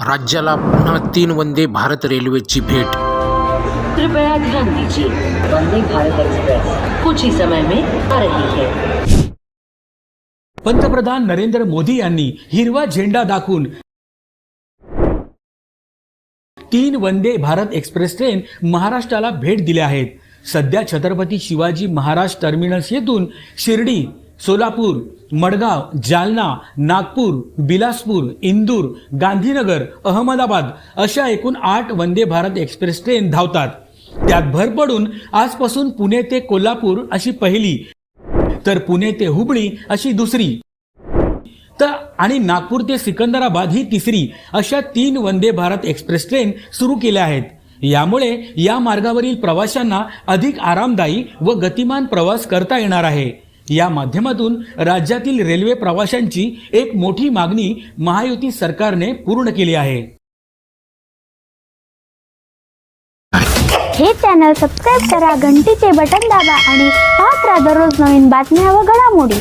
राज्याला पुन्हा तीन वंदे भारत रेल्वेची भेट. कृपया ध्यान दीजिए वंदे भारत एक्सप्रेस. कुछ ही समय में आ रही है. पंतप्रधान नरेंद्र मोदी यांनी हिरवा झेंडा दाखवून तीन वंदे भारत एक्सप्रेस ट्रेन महाराष्ट्राला भेट दिल्या आहेत. सध्या छत्रपती शिवाजी महाराज टर्मिनस येथून शिर्डी सोलापूर मडगाव जालना नागपूर बिलासपूर इंदूर गांधीनगर अहमदाबाद अशा एकूण आठ वंदे भारत एक्सप्रेस ट्रेन धावतात. त्यात भर पडून आजपासून पुणे ते कोल्हापूर अशी पहिली तर पुणे ते हुबळी अशी दुसरी. तर आणि नागपूर ते सिकंदराबाद ही तिसरी अशा तीन वंदे भारत एक्सप्रेस ट्रेन सुरू केल्या आहेत. यामुळे या मार्गावरील प्रवाशांना अधिक आरामदायी व गतिमान प्रवास करता येणार आहे. या माध्यमातून राज्यातील रेल्वे प्रवाशांची एक मोठी मागणी महायुती सरकारने पूर्ण केली आहे. हे चॅनल सबस्क्राईब करा घंटीचे बटन दाबा आणि पाहत राहा दररोज नवीन बातम्या व घडामोडी.